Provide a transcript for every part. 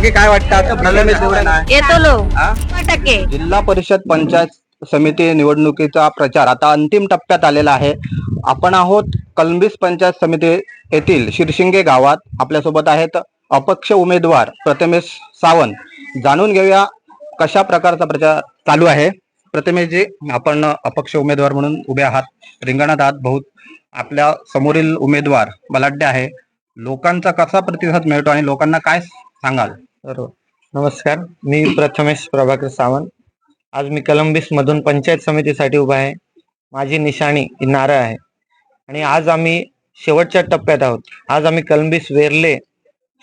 बाकी काय वाटतं? आता प्रलंबित निवडून आहे येतो लो. हा? शंभर टक्के. जिल्हा परिषद पंचायत समिती निवडणुकीचा प्रचार आता अंतिम टप्प्यात आलेला आहे. आपण आहोत कलंबिस पंचायत समिती येथील शिरशिंगे गावात. आपल्यासोबत आहेत अपक्ष उमेदवार प्रथमेश सावंत. जाणून घेऊया कशा प्रकारचा प्रचार चालू आहे. प्रथमेशजी आपण अपक्ष उमेदवार म्हणून उभे आहात. रिंगणात आहात बहुत. आपल्या समोरील उमेदवार बलाढ्य आहे. लोकांचा कसा प्रतिसाद मिळतो आणि लोकांना काय सांगाल? सर्व नमस्कार. मी प्रथमेश प्रभाकर सावंत. आज मी कलंबिस मधून पंचायत समितीसाठी उभा आहे. माझी निशाणी ही नारळ आहे. आणि आज आम्ही शेवटच्या टप्प्यात आहोत. आज आम्ही कलंबिस वेर्ले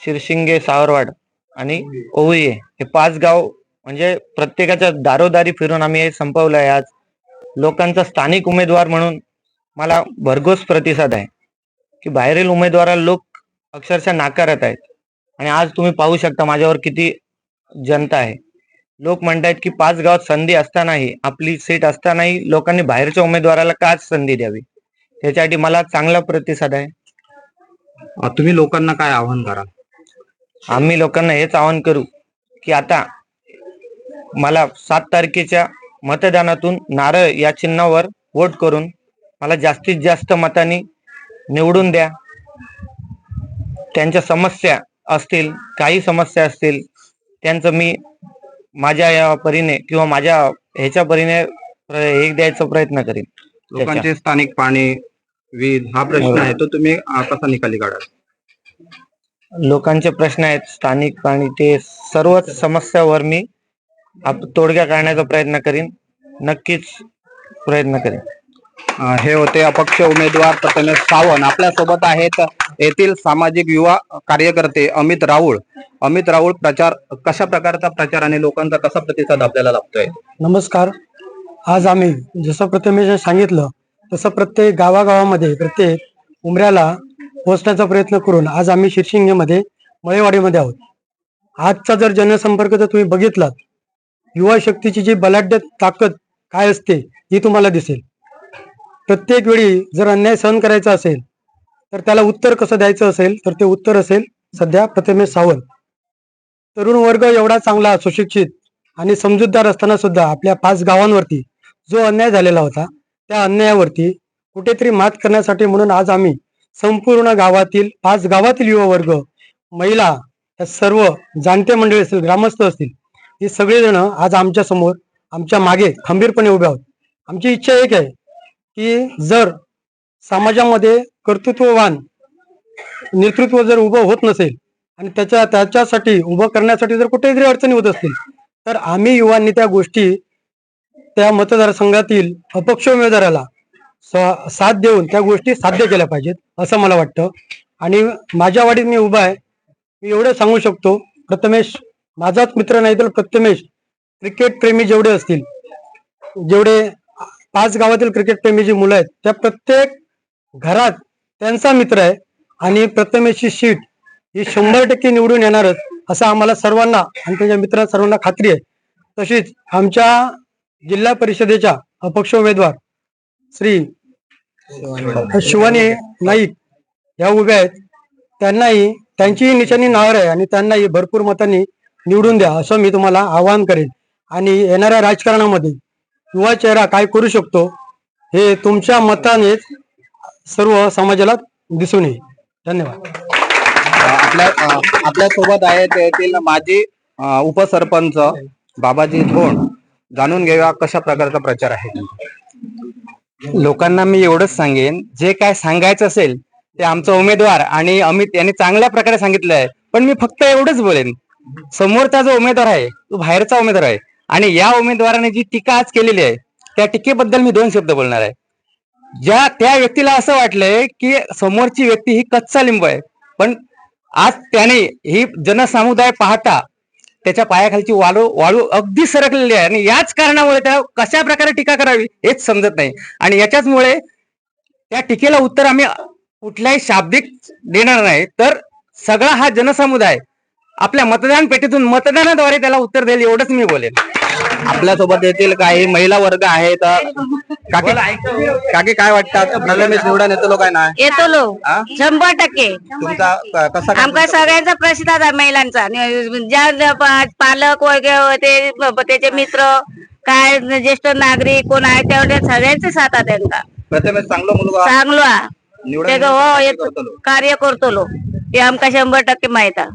शिरशिंगे सावरवाड आणि ओवये हे पाच गाव म्हणजे प्रत्येकाच्या दारोदारी फिरून आम्ही हे संपवलं आहे. आज लोकांचा स्थानिक उमेदवार म्हणून मला भरघोस प्रतिसाद आहे. की बाहेरील उमेदवाराला लोक अक्षरशः नाकारत आहेत. आणि आज तुम्ही पाहू शकता माझ्यावर किती जनता आहे. लोक म्हणतायत की पाच गावात संधी असतानाही आपली सीट असतानाही लोकांनी बाहेरच्या उमेदवाराला काच संधी द्यावी? त्याच्यासाठी मला चांगला प्रतिसाद आहे. तुम्ही लोकांना काय आवाहन कराल? आम्ही लोकांना हेच आवाहन करू की आता मला सात तारखेच्या मतदानातून नारळ या चिन्हावर वोट करून मला जास्तीत जास्त मतांनी निवडून द्या. त्यांच्या समस्या असतील काही समस्या असतील त्यांचं मी माझ्या या परीने किंवा माझ्या ह्याच्या परीने प्र- हे द्यायचा प्रयत्न करीन. लोकांचे स्थानिक पाणी वीज हा प्रश्न आहे तो तुम्ही कसा निकाली काढाल लोकांचे प्रश्न आहेत स्थानिक पाणी ते सर्वच समस्यावर मी तोडगा काढण्याचा प्रयत्न करीन. नक्कीच प्रयत्न करीन. हे होते अपक्ष उमेदवार प्रथमेश सावंत. आपल्यासोबत आहेत येथील सामाजिक युवा कार्यकर्ते अमित राऊळ. अमित राऊळ प्रचार कशा प्रकारचा प्रचार आणि लोकांचा कसा प्रतिसाद आपल्याला लाभतोय? नमस्कार. आज आम्ही जसं प्रथमेश सांगितलं तसं प्रत्येक गावागावामध्ये प्रत्येक उमऱ्याला पोहोचण्याचा प्रयत्न करून आज आम्ही शिरशिंगेमध्ये मळेवाडीमध्ये आहोत. आजचा जर जनसंपर्क जर तुम्ही बघितलात युवा शक्तीची जी बलाढ्य ताकद काय असते ही तुम्हाला दिसेल. प्रत्येक वेळी जर अन्याय सहन करायचा असेल तर त्याला उत्तर कसं द्यायचं असेल तर ते उत्तर असेल सध्या प्रथमेश सावंत. तरुण वर्ग एवढा चांगला सुशिक्षित आणि समजूतदार असताना सुद्धा आपल्या पाच गावांवरती जो अन्याय झालेला होता त्या अन्यायावरती कुठेतरी मात करण्यासाठी म्हणून आज आम्ही संपूर्ण गावातील पाच गावातील युवा वर्ग महिला या सर्व जाणते मंडळी असतील ग्रामस्थ असतील हे सगळेजण आज आमच्यासमोर आमच्या मागे खंबीरपणे उभे आहोत. आमची इच्छा एक आहे की जर समाजामध्ये कर्तृत्ववान नेतृत्व जर उभं होत नसेल आणि त्याच्या त्याच्यासाठी उभं करण्यासाठी जर कुठेतरी अडचणी होत असतील तर आम्ही युवांनी त्या गोष्टी त्या मतदारसंघातील अपक्ष उमेदवाराला स- साथ देऊन त्या गोष्टी साध्य केल्या पाहिजेत असं मला वाटतं. आणि माझ्या वाडीत मी उभा आहे. मी एवढं सांगू शकतो प्रथमेश माझाच मित्र नाही तर प्रथमेश क्रिकेट प्रेमी जेवढे असतील जेवढे पाच गावातील क्रिकेट प्रेमी जी मुलं आहेत त्या प्रत्येक घरात त्यांचा मित्र आहे आणि प्रथमेशची सीट ही शंभर टक्के निवडून येणारच असं आम्हाला सर्वांना आणि त्यांच्या मित्रांना सर्वांना खात्री आहे. तशीच आमच्या जिल्हा परिषदेच्या अपक्ष उमेदवार श्री शिवानी नाईक या उभ्या आहेत. त्यांनाही त्यांचीही निशाणी नावर आहे आणि त्यांनाही भरपूर मतांनी निवडून द्या असं मी तुम्हाला आवाहन करेन. आणि येणाऱ्या राजकारणामध्ये युवा चेहरा काय करू शकतो हे तुमच्या मतानेच सर्व समाजाला दिसून येईल. धन्यवाद. आपल्या आपल्यासोबत आहेत येथील माजी अ, उपसरपंच बाबाजी धोंड. जाणून घेऊया कशा प्रकारचा प्रचार आहे. लोकांना मी एवढंच सांगेन जे काय सांगायचं असेल ते आमचा उमेदवार आणि अमित यांनी चांगल्या प्रकारे सांगितलं आहे. पण मी फक्त एवढंच बोलेन समोरचा जो उमेदवार आहे तो बाहेरचा उमेदवार आहे. आणि या उमेदवाराने जी टीका आज केलेली आहे त्या टीकेबद्दल मी दोन शब्द बोलणार आहे. ज्या त्या व्यक्तीला असं वाटलंय की समोरची व्यक्ती ही कच्चा लिंब आहे पण आज त्याने ही जनसमुदाय पाहता त्याच्या पायाखालची वाळू वाळू अगदी सरकलेली आहे आणि याच कारणामुळे त्या कशा प्रकारे टीका करावी हेच समजत नाही. आणि याच्याचमुळे त्या टीकेला उत्तर आम्ही कुठल्याही शाब्दिक देणार नाही तर सगळा हा जनसमुदाय आपल्या मतदान पेटीतून मतदानाद्वारे त्याला उत्तर देईल एवढंच मी बोलेन. आपल्यासोबत येथील काही महिला वर्ग आहेत. काकी काकी काय वाटतात प्रथमेश निवडून येतो काय ना? येतो लो. हा? शंभर टक्के. तुमचा क- कसा आमका सगळ्यांचा प्रसिद्ध आहे महिलांचा. नि- ज्या ज्या पा- पालक वगैरे होते ब- त्याचे मित्र काय ज्येष्ठ नागरिक कोण आहे तेवढ्या सगळ्यांचे साथ आहे प्रथमेश चांगला मुलगा. चांगलो. आहे. निवडून ते येतो हो येतो? कार्य करतो लो ते आमका शंभर टक्के माहीत आहे.